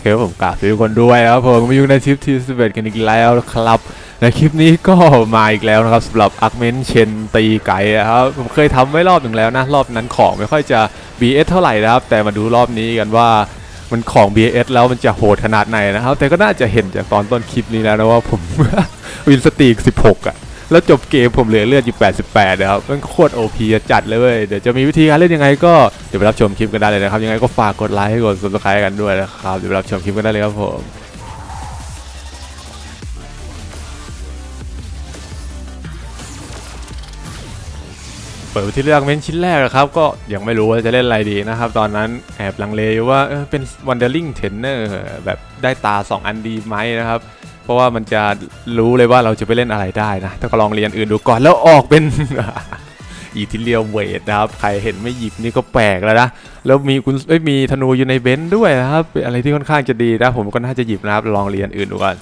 เคผมกราบทุกคนด้วยครับผมมาอยู่ในทริปที่11กันอีกแล้วครับ ในคลิปนี้ก็มาอีกแล้วนะครับสำหรับอาร์เมนเชนตีไก่ครับผมเคยทำไว้รอบหนึ่งแล้วนะ รอบนั้นของไม่ค่อยจะ BS เท่าไหร่นะครับ แต่มาดูรอบนี้กันว่ามันของ BS แล้วมันจะโหดขนาดไหนนะครับ แต่ก็น่าจะเห็นจากตอนต้นคลิปนี้แล้วนะว่าผม วินสตีก16อะ แล้วจบเกมผมเหลือเลือดอยู่ 88 นะครับมันโคตร OP จัดเลยเว้ยเดี๋ยวจะมีวิธีการเล่นยังไงก็เดี๋ยวไปรับชมคลิปกันได้เลยนะครับ ยังไงก็ฝากกดไลค์กด subscribe กันด้วยนะครับ เดี๋ยวไปรับชมคลิปกันได้เลยครับผมเปิดไปที่เลือกเมนชิ้นแรกนะครับ ก็ยังไม่รู้ว่าจะเล่นอะไรดีนะครับ ตอนนั้นแอบลังเลอยู่ว่าเเป็น Wandering Trainer แบบได้ตา 2 อันดีไหมนะครับ เพราะว่ามันจะรู้เลยว่าเราจะไปเล่นอะไรได้นะแต่ก็ลองเรียนอื่นดูก่อนแล้วออกเป็น อีทิเลียเวทนะครับ ใครเห็นไม่หยิบนี่ก็แปลกแล้วนะ แล้วมีคุณเอ้ยมีธนูอยู่ในเบนซ์ด้วยนะครับเป็นอะไรที่ค่อนข้างจะดีนะ ผมก็น่าจะหยิบนะครับ ลองเรียนอื่นดูก่อน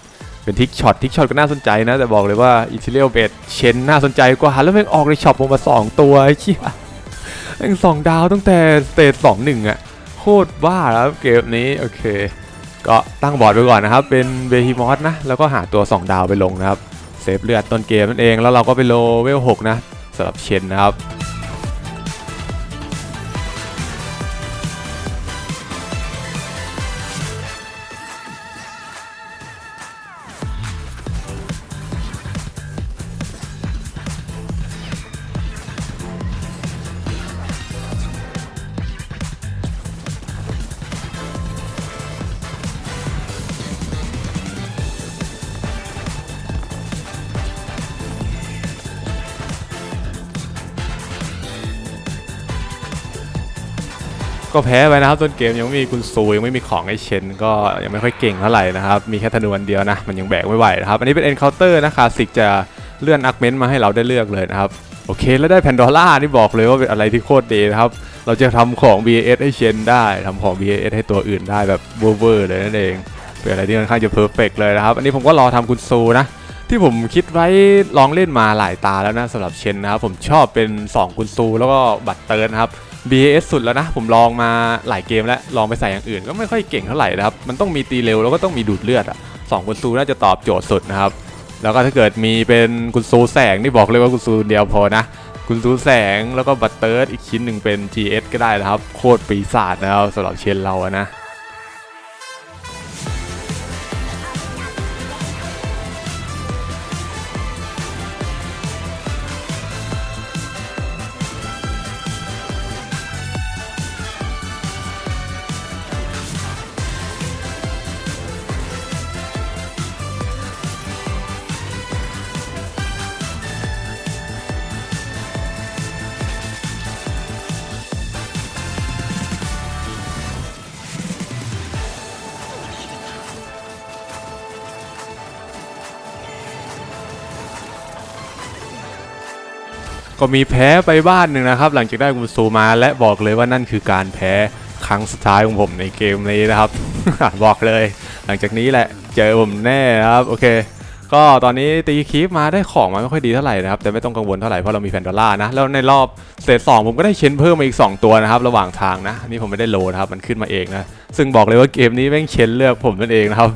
เป็นทิกช็อต ทิกช็อตก็น่าสนใจนะ แต่บอกเลยว่าอีทิเลียเวทเชนน่าสนใจกว่า แล้วแม่งออกในช็อปผมมาสองตัวไอ้เชี่ยแม่งสองดาวตั้งแต่สเตจสองหนึ่งอะโคตรบ้าแล้วเกมนี้ โอเค ก็ตั้งบอร์ดไปก่อนนะครับ เป็นเบฮิมอสนะ แล้วก็หาตัว 2 ดาวไปลงนะครับ เซฟเลือดต้นเกมนั่นเอง แล้วเราก็ไปโลเวล6นะสำหรับเชนนะครับ ก็แพ้ไปนะครับต้นเกมยังไม่มีกุนซูยังไม่มีของให้เชนก็ยังไม่ค่อยเก่งเท่าไหร่นะครับ มีแค่ธนูอันเดียวนะ มันยังแบกไม่ไหวนะครับ อันนี้เป็นเอ็นเคาน์เตอร์นะคาสิกจะเลื่อนอักเมนต์มาให้เราได้เลือกเลยนะครับ โอเค แล้วได้แพนดอร่านี่บอกเลยว่าเป็นอะไรที่โคตรดีนะครับ เราจะทำของ BAS ให้เชนได้ทำของ BAS ให้ตัวอื่นได้แบบเวอร์เลยนั่นเองเป็นอะไรที่ค่อนข้างจะเพอร์เฟกเลยนะครับอันนี้ผมก็รอทำกุนซูนะที่ผมคิดไว้ลองเล่นมาหลายตาแล้วนะสำหรับเชนนะครับผมชอบเป็น 2 กุนซูแล้วก็บัตเติร์นะครับ BAS สุดแล้วนะ ผมลองมาหลายเกมแล้ว ลองไปใส่อย่างอื่นก็ไม่ค่อยเก่งเท่าไหร่นะครับ มันต้องมีตีเร็วแล้วก็ต้องมีดูดเลือดอะสองกุนซูน่าจะตอบโจทย์สุดนะครับ แล้วก็ถ้าเกิดมีเป็นกุนซูแสงนี่บอกเลยว่ากุนซูเดียวพอนะ กุนซูแสงแล้วก็บัตเตอร์อีกชิ้นหนึ่งเป็น GS ก็ได้นะครับ โคตรปีศาจนะครับสำหรับเชนเราอะนะ ก็มีแพ้ไปบ้านหนึ่งนะครับ หลังจากได้กุนซูมาและบอกเลยว่านั่นคือการแพ้ครั้งสุดท้ายของผมในเกมนี้นะครับ บอกเลย หลังจากนี้แหละเจอผมแน่ครับโอเค ก็ตอนนี้ตีคีฟมาได้ของมาไม่ค่อยดีเท่าไหร่นะครับ แต่ไม่ต้องกังวลเท่าไหร่เพราะเรามีแฟนดอลลาร์นะ แล้วในรอบสเตจสองผมก็ได้เชนเพิ่มมาอีก 2 ตัวนะครับ ระหว่างทางนะนี่ผมไม่ได้โหลนะครับมันขึ้นมาเองนะซึ่งบอกเลยว่าเกมนี้แม่งเชนเลือกผมนั่นเองนะครับ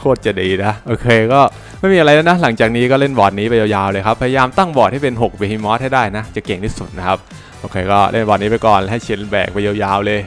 โคตรจะดีนะ โอเคก็ไม่มีอะไรแล้วนะ หลังจากนี้ก็เล่นบอร์ดนี้ไปยาวๆเลยครับ พยายามตั้งบอร์ดให้เป็น6เบฮิมอสให้ได้นะ จะเก่งที่สุดนะครับ โอเคก็เล่นบอร์ดนี้ไปก่อนให้เชียนแบกไปยาวๆเลย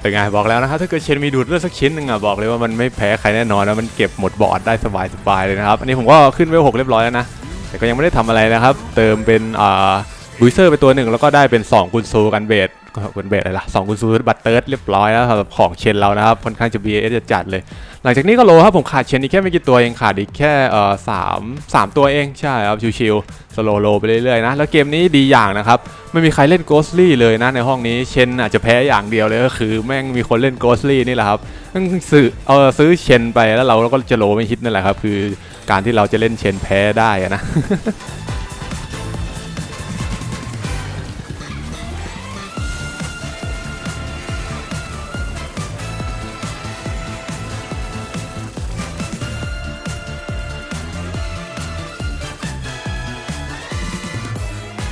เป็นไงบอกแล้วนะครับถ้าเกิดเชนมีดูดเลือดสักชิ้นหนึ่งอะบอกเลยว่ามันไม่แพ้ใครแน่นอนนะมันเก็บหมดบอร์ดได้สบายๆเลยนะครับอันนี้ผมก็ขึ้นไว้หกเรียบร้อยแล้วนะแต่ก็ยังไม่ได้ทำอะไรนะครับ เติมเป็นอ่าบูสเซอร์ไปตัวหนึ่งแล้วก็ได้เป็น2กุนซูกันเบส เป็นเบสอะไรล่ะสองกุญซูบัตเติร์ดเรียบร้อยแล้วสำหรับของเชนเรานะครับค่อนข้างจะ BS จะจัดเลย หลังจากนี้ก็โลครับผมขาดเชนอีกแค่ไม่กี่ตัวเองขาดอีกแค่เอ่อสามสามตัวเองใช่ครับชิวๆสโลโลไปเรื่อยๆนะ แล้วเกมนี้ดีอย่างนะครับไม่มีใครเล่นโกสลี่เลยนะในห้องนี้เชนอาจจะแพ้อย่างเดียวเลยก็คือแม่งมีคนเล่นโกสลี่นี่แหละครับซื้อเออซื้อเชนไปแล้วเราก็จะโลไม่ฮิตนั่นแหละครับคือการที่เราจะเล่นเชนแพ้ได้อะ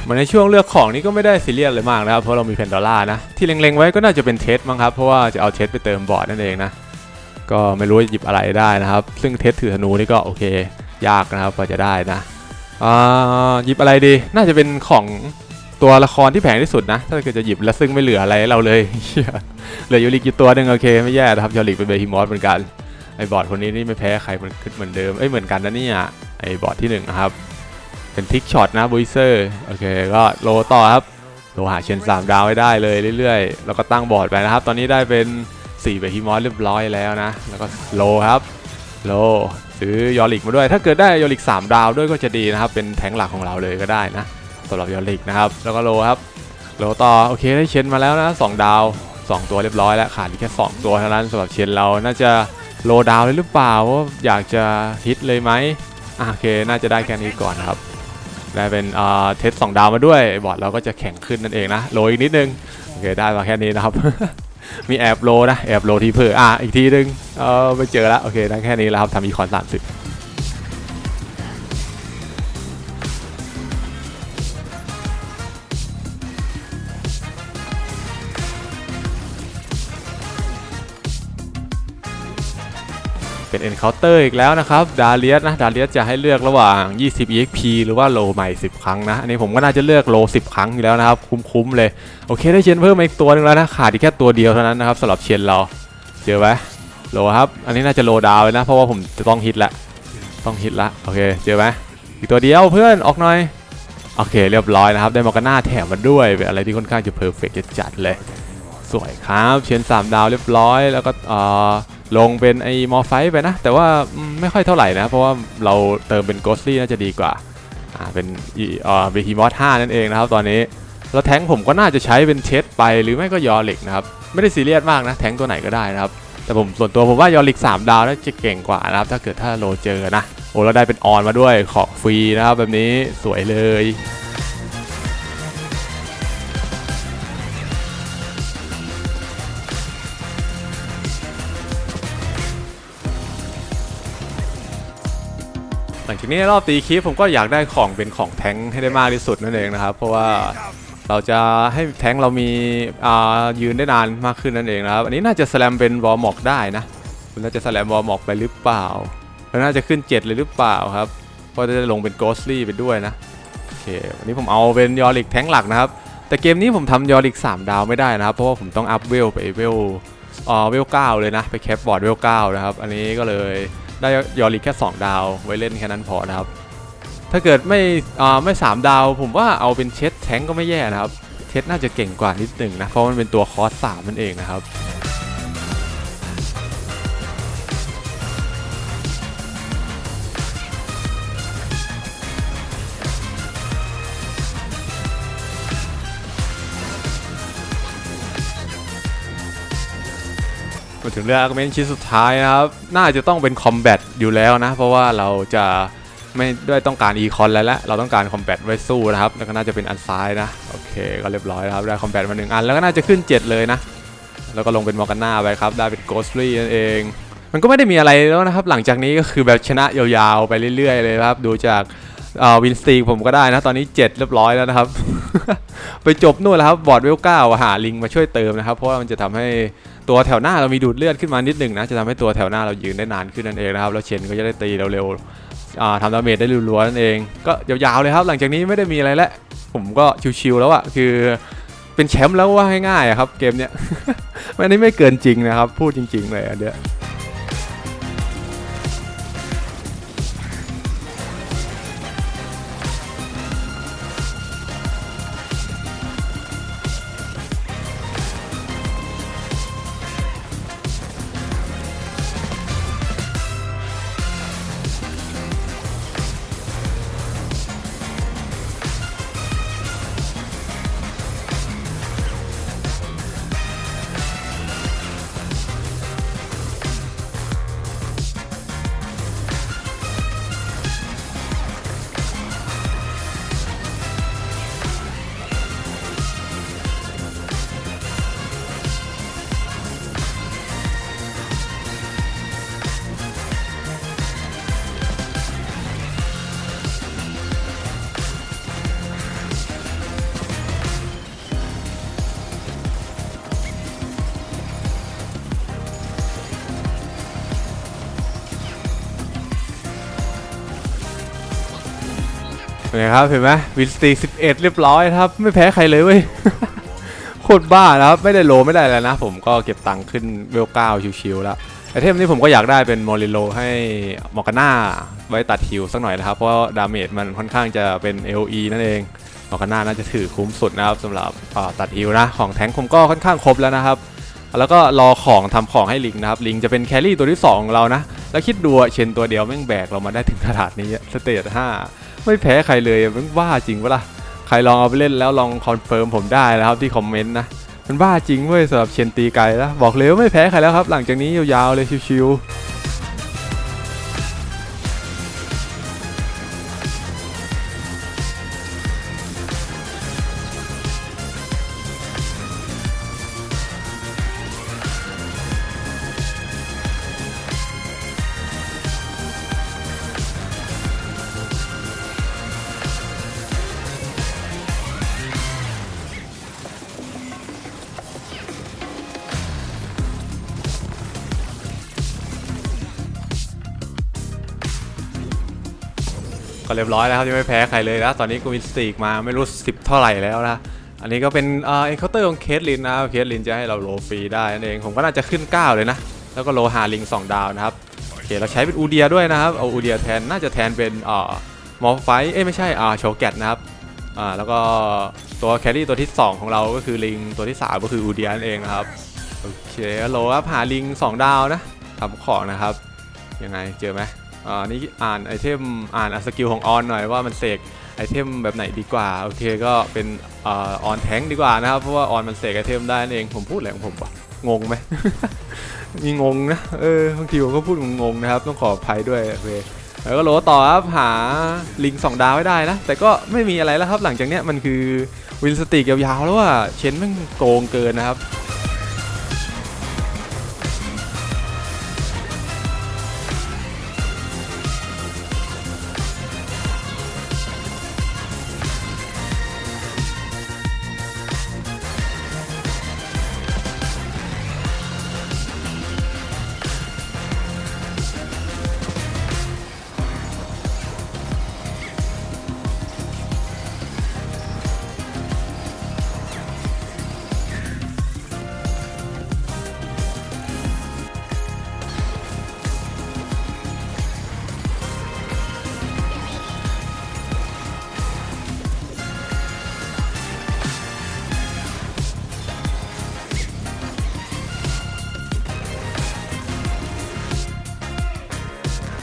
มันในช่วงเลือกของนี่ก็ไม่ได้ซีเรียสเลยมากนะครับเพราะเรามีเพนดอล่านะที่เล็งๆไว้ก็น่าจะเป็นเทสมั้งครับเพราะว่าจะเอาเทสไปเติมบอร์ดนั่นเองนะก็ไม่รู้จะหยิบอะไรได้นะครับ ซึ่งเทสถือธนูนี่ก็โอเค ยากนะครับกว่าจะได้นะอ่าหยิบอะไรดีน่าจะเป็นของตัวละครที่แพงที่สุดนะ ถ้าเกิดจะหยิบแล้วซึ่งไม่เหลืออะไรให้เราเลยเหี้ยเหลือยูริกอยู่ตัวหนึ่งโอเคไม่แย่นะครับยูริกเป็นเบฮิมอสเหมือนกันไอ้บอร์ดคนนี้นี่ไม่แพ้ใครเหมือนเหมือนเดิมเอ้ยเหมือนกันนะเนี่ยไอ้บอร์ดที่หนึ่งนะครับ เป็นทิกช็อตนะบุยเซอร์โอเคก็โลต่อครับโลหาเชน3ดาวให้ได้เลยเรื่อยๆ แล้วก็ตั้งบอร์ดไปนะครับ ตอนนี้ได้เป็น4เบฮิมอสเรียบร้อยแล้วนะ แล้วก็โลครับโลซื้อยอริกมาด้วย ถ้าเกิดได้ยอริก3 ดาวด้วยก็จะดีนะครับ เป็นแทงหลักของเราเลยก็ได้นะสำหรับยอริกนะครับ แล้วก็โลครับ โลต่อโอเคได้เชนมาแล้วนะ 2 ดาว 2 ตัวเรียบร้อยแล้วขาดแค่ 2 ตัวเท่านั้นสำหรับเชนเราน่าจะโลดาวเลยหรือเปล่าว่าอยากจะฮิตเลยไหมโอเค น่าจะได้แค่นี้ก่อนครับ ได้เป็นอ่าเทสสองดาวมาด้วยบอร์ดเราก็จะแข็งขึ้นนั่นเองนะโลอีกนิดนึงโอเคได้มาแค่นี้นะครับ มีแอบโลนะแอบโลที่เพื่ออะอีกทีนึงเออไปเจอแล้วโอเคได้แค่นี้แล้วครับทำอีคอนสามสิบ เป็น Encounter อีกแล้วนะครับ ดาเลียสนะ ดาเลียสจะให้เลือกระหว่าง 20 EXP หรือว่าโลใหม่ 10 ครั้งนะ อันนี้ผมก็น่าจะเลือกโล 10 ครั้งอยู่แล้วนะครับ คุ้มๆเลย โอเคได้เชนเพิ่มมาอีกตัวหนึงแล้วนะ ขาดอีกแค่ตัวเดียวเท่านั้นนะครับสำหรับเชนเรา เจอไหมโลครับ อันนี้น่าจะโลดาวเลยนะ เพราะว่าผมจะต้องฮิตละ ต้องฮิตละ โอเค เจอไหมอีกตัวเดียวเพื่อน ออกหน่อย โอเค เรียบร้อยนะครับ ได้มอกาน่าแถมมาด้วยเป็นอะไรที่ค่อนข้างจะเพอร์เฟกต์จัดเลย สวยครับ เชน3ดาวเรียบร้อย แล้วก็เอ่อ ลงเป็นไอ้มอไฟไปนะ แต่ว่าไม่ค่อยเท่าไหร่นะ เพราะว่าเราเติมเป็นโกสลี่น่าจะดีกว่าอ่าเป็นอ่อเบฮีมอส5นั่นเองนะครับ ตอนนี้แล้วแทงผมก็น่าจะใช้เป็นเชสไปหรือไม่ก็ยอริกนะครับ ไม่ได้ซีเรียสมากนะ แทงตัวไหนก็ได้นะครับ แต่ผมส่วนตัวผมว่ายอริก 3 ดาวน่าจะเก่งกว่านะครับ ถ้าเกิดถ้าโลเจอนะโอ้เราได้เป็นออนมาด้วยของฟรีนะครับแบบนี้สวยเลย จากนี้ในรอบตีคลิปผมก็อยากได้ของเป็นของแท้งให้ได้มากที่สุดนั่นเองนะครับ เพราะว่าเราจะให้แท้งเรามีอ่ายืนได้นานมากขึ้นนั่นเองนะครับ อันนี้น่าจะสแลมเป็นวอลม็อกได้นะคุณน่าจะสแลมวอลม็อกไปหรือเปล่าแล้วน่าจะขึ้น 7 เลยหรือเปล่าครับเพราะจะลงเป็นโกสลี่ไปด้วยนะโอเควันนี้ผมเอาเป็นยอริกแท้งหลักนะครับ แต่เกมนี้ผมทำยอริก 3 ดาวไม่ได้นะครับ เพราะว่าผมต้องอัพเวลไปเวลอ่าเวล9เลยนะ ไปแคปบอร์ดเวล9นะครับ อันนี้ก็เลย ได้ยอริกแค่ 2 ดาว ไว้เล่นแค่นั้นพอนะครับ ถ้าเกิดไม่ไม่สามดาว ผมว่าเอาเป็นเช็ดแทงก์ก็ไม่แย่นะครับ เช็ดน่าจะเก่งกว่านิดหนึ่งนะ เพราะมันเป็นตัวคอสสามนั่นเองนะครับ ถึงเรื่องอาร์เมนชิ้นสุดท้ายนะครับ น่าจะต้องเป็นคอมแบทอยู่แล้วนะ เพราะว่าเราจะไม่ได้ต้องการอีคอนแล้วและเราต้องการคอมแบทไว้สู้นะครับ แล้วก็น่าจะเป็นอันซ้ายนะ โอเค ก็เรียบร้อยนะครับ ได้คอมแบทมาหนึ่งอัน แล้วก็น่าจะขึ้น 7 เลยนะ แล้วก็ลงเป็นมอร์กาน่าไปครับ ได้เป็นโกสลี่นั่นเอง มันก็ไม่ได้มีอะไรแล้วนะครับ หลังจากนี้ก็คือแบบชนะยาวๆไปเรื่อยๆเลยครับ ดูจากวินสตีผมก็ได้นะ ตอนนี้ 7 เรียบร้อยแล้วนะครับ ไปจบนู่นแล้วครับ บอร์ดเวลเก้าหาลิงมาช่วยเติมนะครับ เพราะว่ามันจะทำให้ ตัวแถวหน้าเรามีดูดเลือดขึ้นมานิดหนึ่งนะจะทำให้ตัวแถวหน้าเรายืนได้นานขึ้นนั่นเองนะครับแล้วเชนก็จะได้ตีเร็วๆทำดาเมจได้รัวๆนั่นเอง ก็ยาวๆเลยครับ หลังจากนี้ไม่ได้มีอะไรแล้วผมก็ชิวๆแล้วอะคือเป็นแชมป์แล้วว่าง่ายๆครับเกมเนี้ยอันนี้ไม่เกินจริงนะครับ พูดจริง ๆ เลยอันเนี้ย เป็นไงครับเห็นไหมวินสตีสิบเอ็ดเรียบร้อยครับ ไม่แพ้ใครเลยเว้ยโคตรบ้านะครับ ไม่ได้โลไม่ได้แล้วนะ ผมก็เก็บตังค์ขึ้นเวลเก้าชิวๆแล้วไอเทมนี้ผมก็อยากได้เป็นโมริโลให้มอร์กาน่าไว้ตัดฮิวสักหน่อยนะครับ เพราะดาเมจมันค่อนข้างจะเป็น LE นั่นเองมอร์กาน่าน่าจะถือคุ้มสุดนะครับสำหรับตัดฮิวนะของแทงค์ผมก็ค่อนข้างครบแล้วนะครับแล้วก็รอของทำของให้ลิงนะครับ ลิงจะเป็นแครี่ตัวที่2ของเรานะ แล้วคิดดูเชนตัวเดียวแม่งแบกเรามาได้ถึงขนาดนี้สเตจ5 ไม่แพ้ใครเลยม่งบ้าจริงปะล่ะใครลองเอาไปเล่นแล้วลองคอนเฟิร์มผมได้นะครับที่คอมเมนต์นะมันบ้าจริงเว้ยสำหรับเชนตีไกลแล้วบอกเลยว่าไม่แพ้ใครแล้วครับ หลังจากนี้ยาวๆเลยชิวๆ เรียบร้อยแล้วครับยังไม่แพ้ใครเลยนะตอนนี้กูมีสตีกมาไม่รู้10เท่าไหร่แล้วนะอันนี้ก็เป็นเอ่อเอ็นเคาน์เตอร์ของเคสลินนะครับเคสลินจะให้เราโลฟรีได้นั่นเองผมก็น่าจะขึ้น 9 เลยนะ แล้วก็โลหาลิง 2 ดาวนะครับโอเคเราใช้เป็นอูเดียด้วยนะครับเอาอูเดียแทนน่าจะแทนเป็นอ่อมอลไฟเอ้ยไม่ใช่อ่าโชแกตนะครับอ่าแล้วก็ตัวแครี่ตัวที่ 2 ของเราก็คือลิงตัวที่ 3 ก็คืออูเดียนั่นเองนะครับโอเคโลครับหาลิง 2 ดาวนะทำของนะครับยังไงเจอไหม อ่านี่อ่านไอเทมอ่านสกิลของออนหน่อยว่ามันเสกไอเทมแบบไหนดีกว่าโอเคก็เป็นออนแทงดีกว่านะครับเพราะว่าออนมันเสกไอเทมได้นั่นเองผมพูดอะไรของผมวะงงไหมมีงงนะเออบางทีผมก็พูดงงๆนะครับ ต้องขออภัยด้วยโอเคแล้วก็โหลต่อครับหาลิงสองดาวให้ได้นะ แต่ก็ไม่มีอะไรแล้วครับหลังจากเนี้ยมันคือวินสติกยาวๆแล้วว่าเชนแม่งโกงเกินนะครับ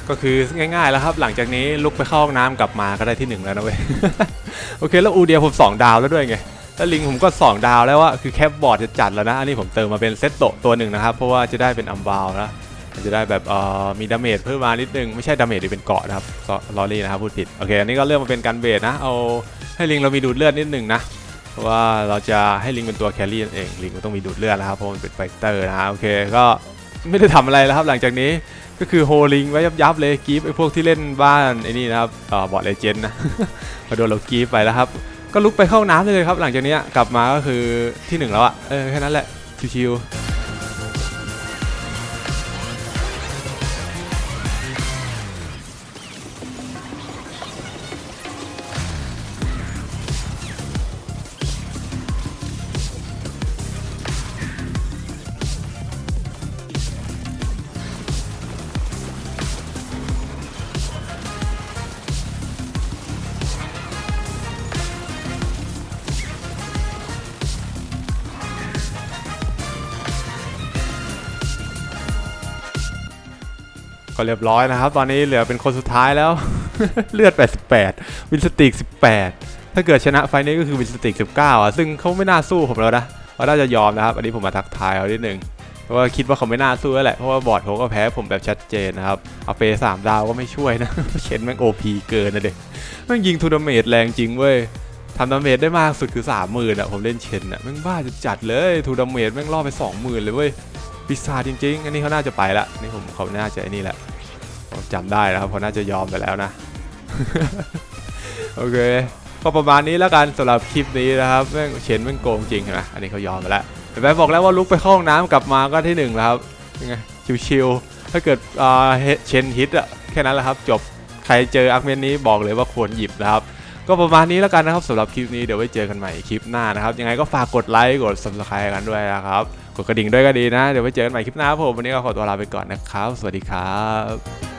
ก็คือง่ายๆแล้วครับ หลังจากนี้ลุกไปเข้าห้องน้ำกลับมาก็ได้ที่หนึ่งแล้วนะเว้ย โอเค แล้วอูเดียผม 2 ดาวแล้วด้วยไง แล้วลิงผมก็ 2 ดาวแล้วว่าคือแคปบอร์ดจะจัดแล้วนะ อันนี้ผมเติมมาเป็นเซตโตตัวหนึ่งนะครับ เพราะว่าจะได้เป็นอัมบาวนะจะได้แบบเอ่อมีดาเมจเพิ่มมานิดนึง ไม่ใช่ดาเมจที่เป็นเกาะนะครับลอรี่นะครับพูดผิด โอเค อันนี้ก็เริ่มมาเป็นการเบสนะ เอาให้ลิงเรามีดูดเลือดนิดนึงนะเพราะว่าเราจะให้ลิงเป็นตัวแครี่นั่นเองลิงมันต้องมีดูดเลือดนะครับเพราะมันเป็นไฟเตอร์นะโอเคก็ ไม่ได้ทำอะไรแล้วครับหลังจากนี้ก็คือโฮลิงไว้ยับๆเลยกีฟไอ้พวกที่เล่นบ้านไอ้นี่นะครับเอ่อบอดเลเจนด์นะมาโดนเรากีฟไปแล้วครับ ก็ลุกไปเข้าน้ำเลยครับ หลังจากนี้กลับมาก็คือที่หนึ่งแล้วอะเออแค่นั้นแหละชิวๆ เรียบร้อยนะครับ ตอนนี้เหลือเป็นคนสุดท้ายแล้ว เลือด 88 วินสติก 18 ถ้าเกิดชนะไฟนี้ก็คือวินสติก 19 อะ ซึ่งเขาไม่น่าสู้ผมแล้วนะเขาน่าจะยอมนะครับ อันนี้ผมมาทักทายเขานิดนึงเพราะว่าคิดว่าเขาไม่น่าสู้แล้วแหละ เพราะว่าบอร์ดเขาก็แพ้ผมแบบชัดเจนนะครับ เอาเฟสามดาวก็ไม่ช่วยนะ เชนแม่งโอพีเกินนะเด็กแม่งยิงทูนาเมตแรงจริงเว้ยทำดาเมจได้มากสุดคือสามหมื่นอะผมเล่นเชนอะแม่งบ้าจะจัดเลยทูดาเมจแม่งล่อไปสองหมื่นเลยเว้ยปีศาจจริงๆ อันนี้เขาน่าจะไปละนี่ผมเขาน่าจะไอ้นี่แหละ จำได้นะครับเขาะน่าจะยอมไปแล้วนะ โอเคก็ประมาณนี้แล้วกันสำหรับคลิปนี้นะครับแม่งเชนแม่งโกงจริงนไหมอันนี้เขายอมไปแล้วเห็นไหมบอกแล้วว่าลุกไปเข้าห้องน้ำกลับมาก็ที่หนึ่งแล้วครับยังไงชิวๆถ้าเกิดเชนฮิตอะแค่นั้นแหละครับ จบใครเจออาร์เมนนี้บอกเลยว่าควรหยิบนะครับ ก็ประมาณนี้แล้วกันนะครับสำหรับคลิปนี้เดี๋ยวไว้เจอกันใหม่คลิปหน้านะครับ ยังไงก็ฝากกดไลค์กด subscribe กันด้วยนะครับกดกระดิ่งด้วยก็ดีนะ เดี๋ยวไว้เจอกันใหม่คลิปหน้าผมวันนี้ก็ขอตัวลาไปก่อนนะครับ สวัสดีครับ